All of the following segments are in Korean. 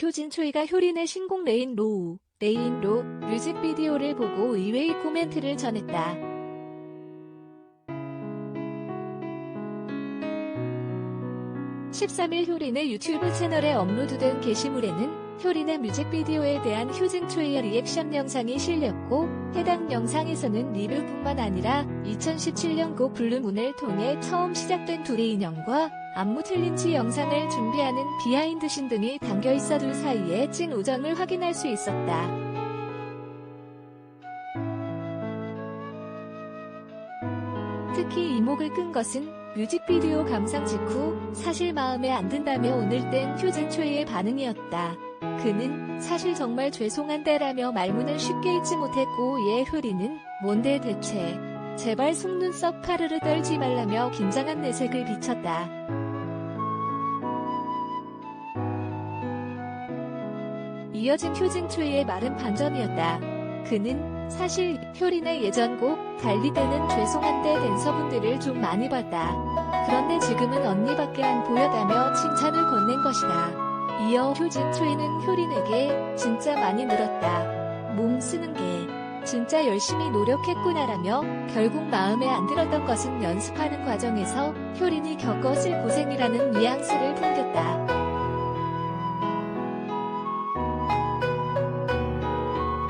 효진 초이가 효린의 신곡 레인 로우, 레인 로 뮤직비디오를 보고 의외의 코멘트를 전했다. (13일) 효린의 유튜브 채널에 업로드된 게시물에는 효린의 뮤직비디오에 대한 효진 초이의 리액션 영상이 실렸고 해당 영상에서는 리뷰뿐만 아니라 2017년 곡 블루문을 통해 처음 시작된 둘의 인연과 안무 챌린지 영상을 준비하는 비하인드신 등이 담겨 있어 둘 사이의 찐 우정을 확인할 수 있었다. 특히 이목을 끈 것은 뮤직비디오 감상 직후 사실 마음에 안 든다며 오늘 땐 효진 초이의 반응이었다. 그는 사실 정말 죄송한데라며 말문을 쉽게 잊지 못했고 이에 효리는 뭔데 대체 제발 속눈썹 파르르 떨지 말라며 긴장한 내색을 비쳤다. 이어진 효진 초이의 말은 반전이었다. 그는 사실 효린의 예전 곡 달리 때는 죄송한데 댄서분들을 좀 많이 봤다. 그런데 지금은 언니밖에 안 보여다며 칭찬을 건넨 것이다. 이어 효진 초이는 효린에게 진짜 많이 늘었다. 몸 쓰는 게 진짜 열심히 노력했구나라며 결국 마음에 안 들었던 것은 연습하는 과정에서 효린이 겪었을 고생이라는 뉘앙스를 풍겼다.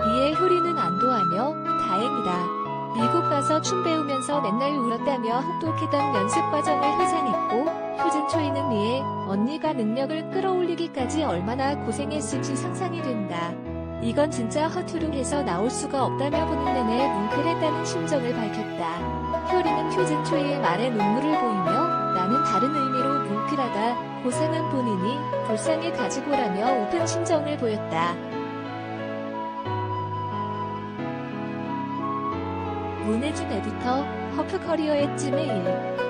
이에 효린은 안도하며 다행이다. 미국 가서 춤 배우면서 맨날 울었다며 혹독했던 연습 과정을 회상했고 효진 초이는 이에 언니가 능력을 끌어올리기까지 얼마나 고생했을지 상상이 된다. 이건 진짜 허투루 해서 나올 수가 없다며 보는 내내 뭉클했다는 심정을 밝혔다. 효리는 효진 초이의 말에 눈물을 보이며 나는 다른 의미로 뭉클하다. 고생한 본인이 불쌍히 가지고라며 우픈 심정을 보였다. 문혜준 에디터, 허크커리어의 찜의 일